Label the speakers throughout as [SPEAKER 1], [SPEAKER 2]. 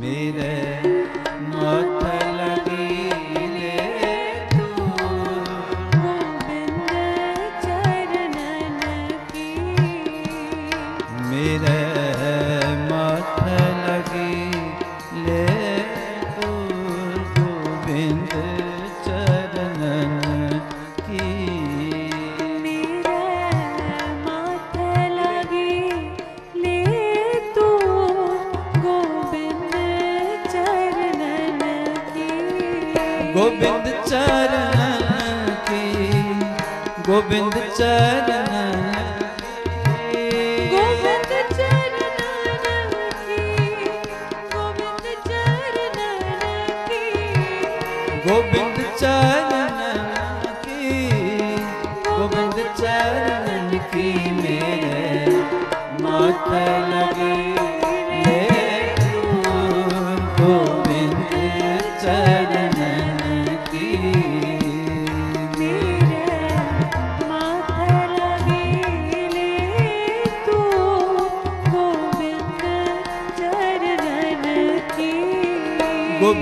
[SPEAKER 1] मेरे
[SPEAKER 2] ਗੋਬਿੰਦ
[SPEAKER 1] ਚਰਨ ਕੀ ਗੋਬਿੰਦ ਚਰਨ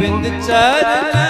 [SPEAKER 2] बिंद चरण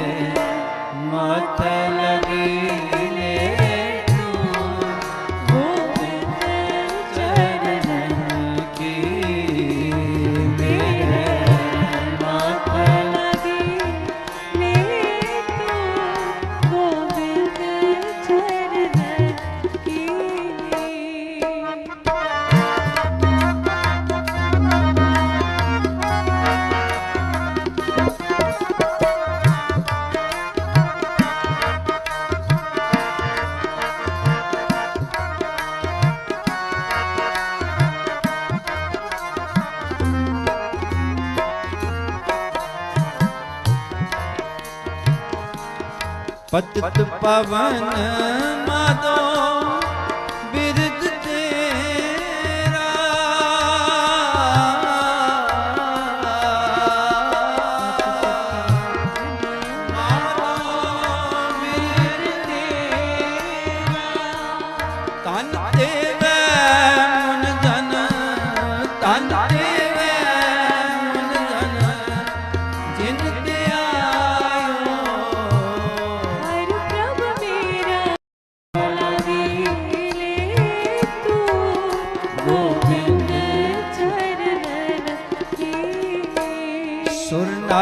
[SPEAKER 1] ਪਤਿਤ ਪਵਨ ਮਾਦੋ ਬਿਰਦ ਤੇਰਾ। ਮਾਦੋ ਬਿਰਦ ਤੇਰਾ। ਤਨ ਤੇਰਾ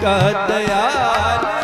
[SPEAKER 1] કદયા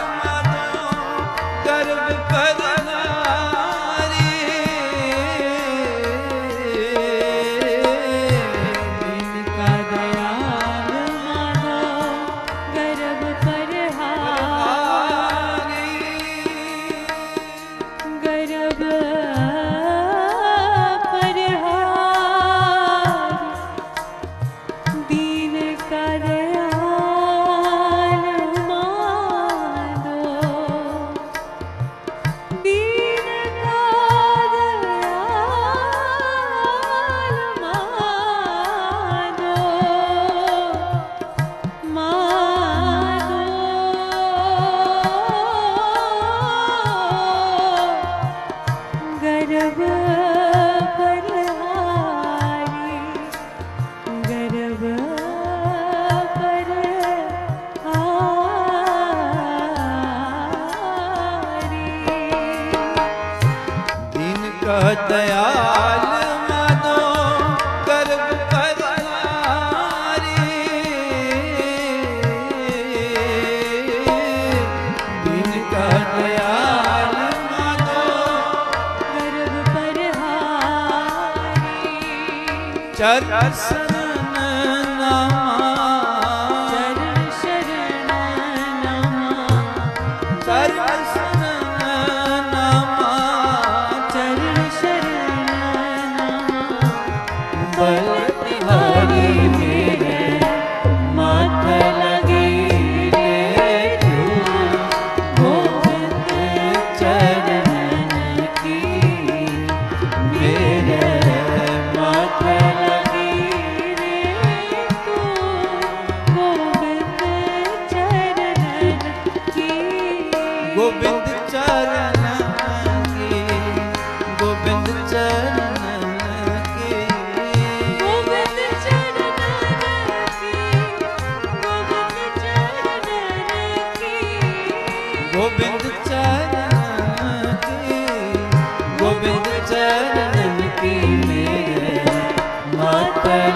[SPEAKER 1] ਦਇਆਲ ਮਨੋ
[SPEAKER 2] ਕਰਬ ਕਰਨਾਰੀ ਦਿਨ ਕਾ
[SPEAKER 1] ਦਇਆਲ ਮਨੋ Yeah.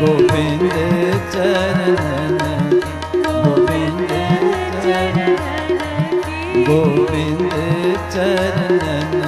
[SPEAKER 1] Govind charan, Govind charan, Govind charan.